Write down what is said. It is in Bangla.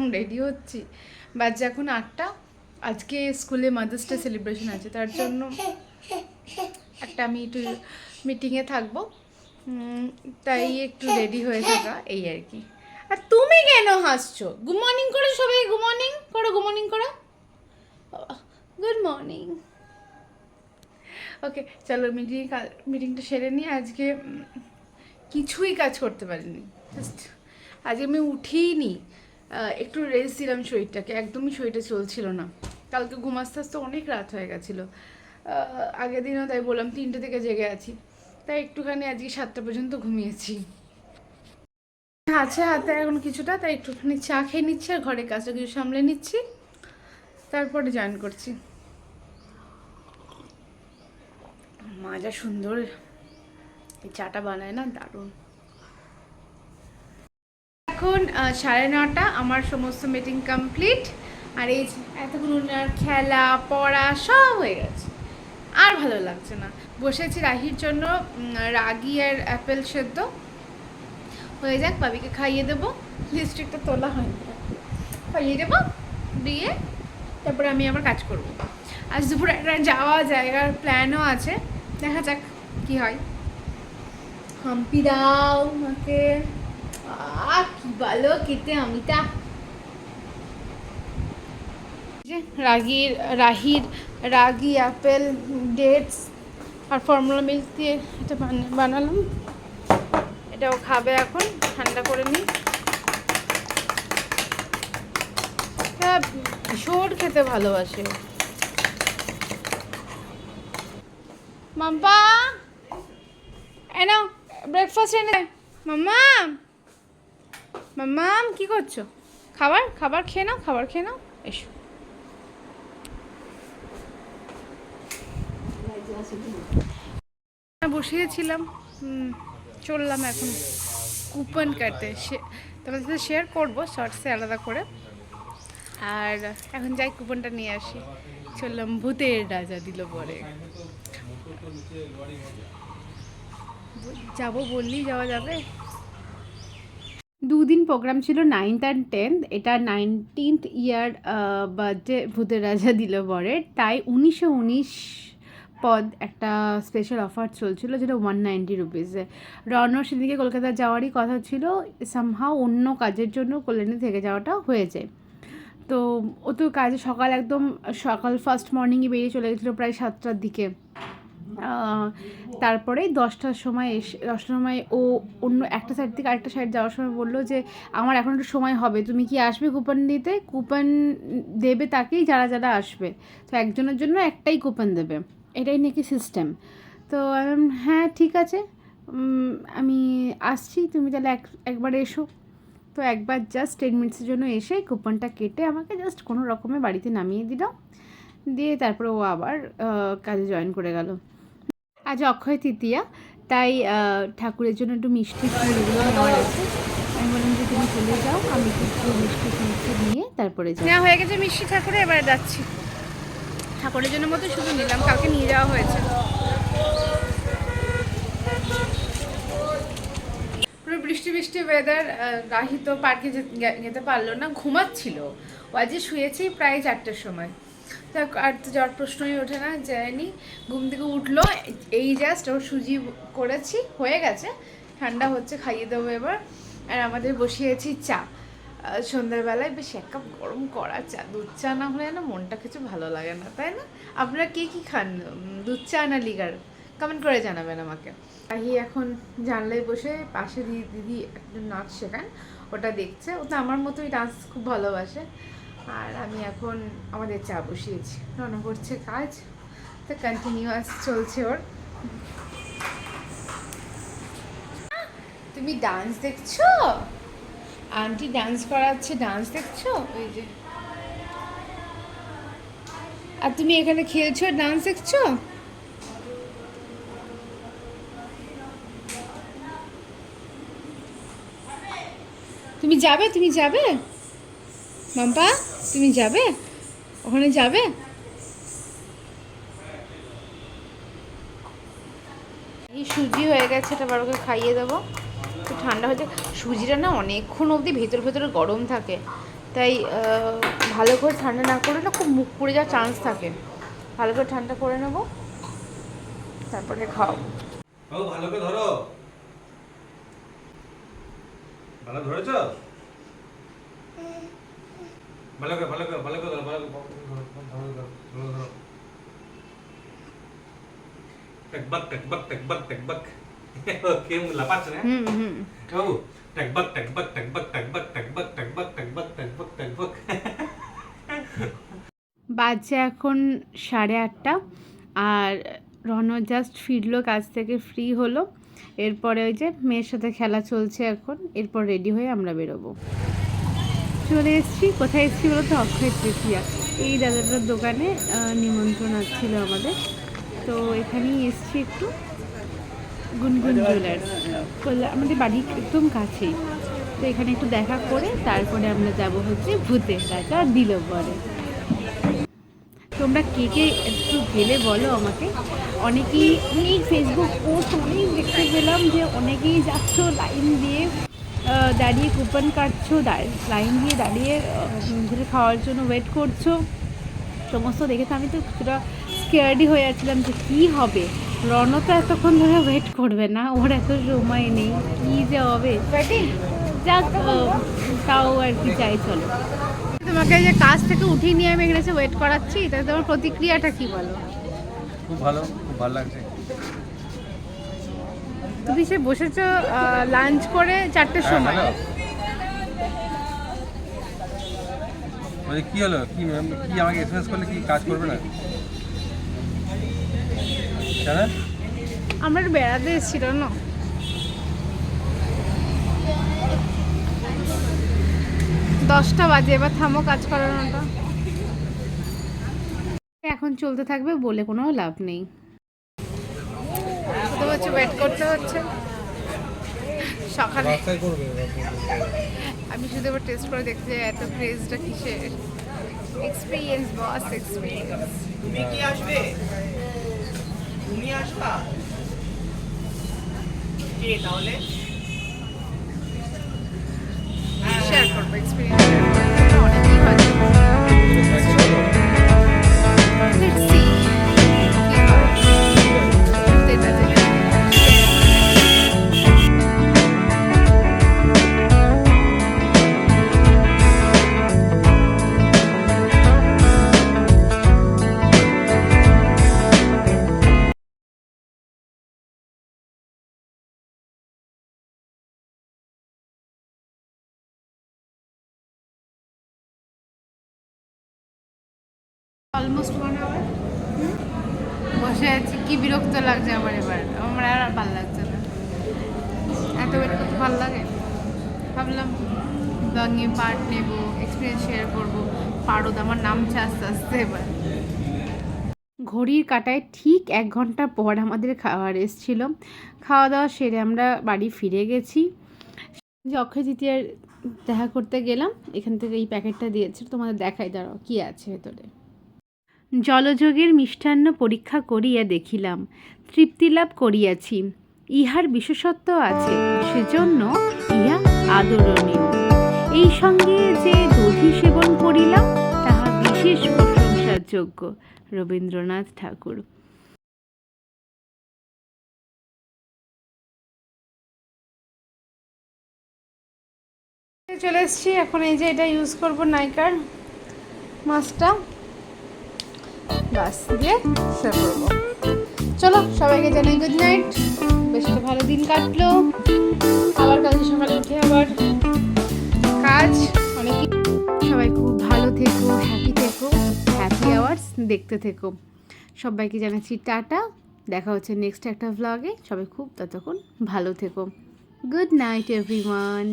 এরকম রেডি হচ্ছি। বাজে এখন আটটা। আজকে স্কুলে মাদার্স ডে সেলিব্রেশন আছে, তার জন্য একটা আমি একটু মিটিংয়ে থাকব। তাই একটু রেডি হয়ে থাকা, এই আর কি। আর তুমি কেন হাসছো? গুড মর্নিং করো সবাই গুড মর্নিং করো গুড মর্নিং করো। গুড মর্নিং ওকে চলো মিটিং মিটিংটা সেরে নিয়ে আজকে কিছুই কাজ করতে পারিনি। জাস্ট আজকে আমি উঠিনি একটু রেস্ট দিলাম শরীরটাকে, একদমই শরীরটা চলছিল না। কালকে ঘুম আসতে আসতে অনেক রাত হয়ে গেছিল। আগের দিনও তাই বললাম, তিনটে থেকে জেগে আছি। তাই একটুখানি আজকে সাতটা পর্যন্ত ঘুমিয়েছি। আছে হাতে এখন কিছুটা, তাই একটুখানি চা খেয়ে নিচ্ছি আর ঘরে কাজটা কিছু সামলে নিচ্ছি। তারপরে জয়েন করছি। মা যা সুন্দর চাটা বানায় না, দারুণ। এখন সাড়ে নটা, আমার সমস্ত মিটিং কমপ্লিট আর এই এতক্ষণ ওনার খেলা, পড়া, সব হয়ে গেছে। আর ভালো লাগছে না। বসেছি রাহির জন্য রাগি আর অ্যাপেল সেদ্ধ। হয়ে যাক, বাবিকে খাইয়ে দেবো। লিপস্টিকটা তোলা হয়নি। খাইয়ে দেবো, দিয়ে তারপরে আমি আমার কাজ করব। আজ দুপুরে একটা যাওয়া জায়গার প্ল্যানও আছে। দেখা যাক কি হয়। হাম্পি দাও আমাকে। আহ, কি ভালো খেতে যে রাগির, রাহির, রাগি অ্যাপেল ডেটস আর ফর্মুলা মিল্ক দিয়ে এটা বানা- বানালাম। এটাও খাবে এখন, ঠান্ডা করে নিই। এটা ভীষণ খেতে ভালোবাসে। মাম্পা, এ ব্রেকফাস্ট এনে মাম্মা মাম্মাম, কি করছ? খাবার? খাবার খেয়ে নাও, খাবার খেয়ে নাও, এসো। বসিয়েছিলাম চললাম এখন কুপন কাটতে। তোমাদের সাথে শেয়ার করব শর্টসে আলাদা করে। আর এখন যাই কুপনটা নিয়ে আসি। চললাম, ভূতের রাজা দিল পরে যাব বললেই যাওয়া যাবে। দুদিন প্রোগ্রাম ছিল নাইনথ অ্যান্ড টেন্থ এটা নাইনটিন্থ ইয়ার বার্থডে ভূতের রাজা দিল বরের তাই উনিশশো উনিশ পদ একটা স্পেশাল অফার চলছিল যেটা ওয়ান নাইনটি রুপিসে রণ সেদিকে কলকাতা যাওয়ারই কথা ছিল সামহাও অন্য কাজের জন্য কল্যাণী থেকে যাওয়াটা হয়ে যায়। তো ও তো কাজে সকাল একদম, সকাল ফার্স্ট মর্নিংয়ে বেরিয়ে চলে গেছিল প্রায় সাতটার দিকে। তারপরে দশটার সময় এসে, দশটার সময় ও অন্য একটা সাইড থেকে আরেকটা সাইড যাওয়ার সময় বলল যে, আমার এখন একটু সময় হবে, তুমি কি আসবে কুপন দিতে? কুপন দেবে তাকেই, যারা যারা আসবে। তো একজনের জন্য একটাই কুপন দেবে। এটাই নাকি সিস্টেম তো হ্যাঁ ঠিক আছে। আমি আসছি, তুমি তাহলে এক, একবার এসো। তো একবার জাস্ট টেন মিনিটসের জন্য এসে কুপনটা কেটে আমাকে জাস্ট কোনো রকমে বাড়িতে নামিয়ে দিল। দিয়ে তারপরে ও আবার কাজে জয়েন করে গেল। আজ অক্ষয় তৃতীয়া, তাই ঠাকুরের জন্য একটু মিষ্টি ফুল এগুলো নেওয়ার আমি বললাম যে তুমি চলে যাও, আমি একটু মিষ্টি ফুলকে নিয়ে তারপরে যাই নেওয়া হয়ে গেছে মিষ্টি ঠাকুরে, এবারে যাচ্ছি। ঠাকুরের জন্য মতো শুধু নিলাম, কালকে নিয়ে যাওয়া হয়েছে। বৃষ্টি বৃষ্টি ওয়েদার রাহি তো পার্কে যেতে পারল না, ঘুমাচ্ছিল। ও আজকে শুয়েছি প্রায় চারটের সময়। আর তো যাওয়ার প্রশ্নই ওঠে না, যায়নি। ঘুম থেকে উঠল, এই জাস্ট ওর সুজি করেছি, হয়ে গেছে। ঠান্ডা হচ্ছে, খাইয়ে দেবো এবার। আর আমাদের বসিয়েছি চা। সন্ধ্যাবেলায় বেশ এক কাপ গরম করা চা। দুধ চা না হলে না মনটা কিছু ভালো লাগে না, তাই না? আপনারা কে কী খান? দুধ চা না লিগার? কমেন্ট করে জানাবেন আমাকে। আহি এখন জানলায় বসে পাশে দিদি দিদি একটা নাচ শেখান। ওটা দেখছে। ও তো আমার মতোই ডান্স খুব ভালোবাসে। আর আমি এখন আমাদের চা বসিয়েছি। রন করছে কাজ তো কন্টিনিউয়াস চলছে ওর। তুমি ডান্স দেখছ? আন্টি ডান্স করাচ্ছে ডান্স দেখছ? ওই যে। আর তুমি এখানে খেলছো ডান্স দেখছ? তুমি যাবে তুমি যাবে? মাম্পা তুমি যাবে? ওখানে যাবে? এই সুজি হয়ে গেছে এটা বারোকে খাইয়ে দেবো। একটু ঠান্ডা হয়েছে সুজিটা না অনেকক্ষণ অবধি ভেতর ভেতরে গরম থাকে। তাই ভালো করে ঠান্ডা না করলে না খুব মুখ পুড়ে যাওয়ার চান্স থাকে। ভালো করে ঠান্ডা করে নেব। তারপরে খাও ভালো করে ধরো। ভালো ধরেছ? ভালো করে ভালো করে ভালো করে ধরো ভালো করে ভালো ধরো, ভালো করে ধরো, ভালো করে ধরো টেকবাক টেকবাক টেকবাক টেকবাক ওকে লাপাচ্ছে না হুম হুম বাবু টেকবাক টেকবাক টেকবাক টেকবাক টেকবাক টেকবাক টেকবাক টেকবাক টেকবাক বাজে এখন সাড়ে আটটা আর রণ জাস্ট ফিরলো কাজ থেকে ফ্রি হলো এরপরে ওই যে মেয়ের সাথে খেলা চলছে এখন এরপর রেডি হয়ে আমরা বেরোবো চলে এসেছি। কোথায় এসেছি তো অক্ষয় তৃতীয়া। এই দাদাটার দোকানে নিমন্ত্রণ ছিল আমাদের। তো এখানেই এসেছি একটু। গুনগুন জুয়েলার্স আমাদের বাড়ি একদম কাছেই। তো এখানে একটু দেখা করে তারপরে আমরা যাব হচ্ছে ভূতে। রাজা দিল বলে। তোমরা কে কে একটু গেলে বলো আমাকে। অনেকেই অনেক ফেসবুক পোস্ট অনেক দেখতে পেলাম যে অনেকেই যাচ্ছ লাইন দিয়ে। দাঁড়িয়ে কুপন কাটছো লাইন দিয়ে দাঁড়িয়ে ঘুরে খাওয়ার জন্য ওয়েট করছ। সমস্ত দেখে তো আমি তো কিছুটা স্কেয়ার্ডই হয়ে যাচ্ছিলাম যে কী হবে। রণ তো এতক্ষণ ধরে ওয়েট করবে না ওর এত সময় নেই কী যে হবে। যাক তাও আর কি চাই চলো। তোমাকে যে কাজ থেকে উঠিয়ে নিয়ে আমি এখানে ওয়েট করাচ্ছি তাই তোমার প্রতিক্রিয়াটা কি বলো? খুব ভালো খুব ভালো লাগছে। সে বসেছো লাঞ্চ করে চারটের হ্যাঁ, সময়? হ্যালো। কি হলো? কি কি আমাকে এসএমএস করলে কি কাজ করবে না? কেন আমরা একটু বেড়াতে এসেছিল না? দশটা বাজে এবার থামো কাজ করানোটা। এখন চলতে থাকবে বলে কোনো লাভ নেই। হচ্ছে ওয়েট করতে হচ্ছে। সকালে। আমি শুধু এবার টেস্ট করে দেখতে চাই এত ক্রেজটা কিসের। এক্সপিরিয়েন্স বস এক্সপিরিয়েন্স তুমি কি আসবে? তুমি আসবা? কে তাহলে? শেয়ার করব এক্সপিরিয়েন্স অলমোস্ট ওয়ান আওয়ার বসে আছি। কি বিরক্ত লাগছে আমার এবার। আমার আর ভালো লাগছে না। এত ওয়েট করতে ভালো লাগে। ভাবলাম ব্লগে পার্ট নেব এক্সপিরিয়েন্স শেয়ার করব। পারদ আমার নামছে আস্তে আস্তে এবার। ঘড়ির কাটায় ঠিক এক ঘণ্টা পর আমাদের খাওয়ার এসেছিল। খাওয়া দাওয়া সেরে আমরা বাড়ি ফিরে গেছি। যে অক্ষয় তৃতীয়ার দেখা করতে গেলাম। এখান থেকে এই প্যাকেটটা দিয়েছে। তোমাদের দেখাই, দাঁড়াও, কি আছে ভেতরে। জলযোগের মিষ্টান্ন পরীক্ষা করিয়া দেখিলাম, তৃপ্তি লাভ করিয়াছি। ইহার বিশেষত্ব আছে, সেজন্য ইহা আদরণীয়। এই সঙ্গে যে দধি সেবন করিলাম, তাহা বিশেষ প্রশংসার যোগ্য রবীন্দ্রনাথ ঠাকুর। চলে এসেছি, এখন এই যে এটা ইউজ করব নাইকার মাছটা। বাস দিয়ে শুয়ে পড়ব চলো, সবাইকে জানাই গুড নাইট বেশ একটা ভালো দিন কাটলো। আবার কালকে সকালে উঠে আবার কাজ। অনেক সবাই খুব ভালো থেকো হ্যাপি থেকো হ্যাপি আওয়ার্স দেখতে থেকো। সবাইকে জানাচ্ছি টাটা। দেখা হচ্ছে নেক্সট একটা ভ্লগে সবাই খুব ততক্ষণ ভালো থেকো। Good night everyone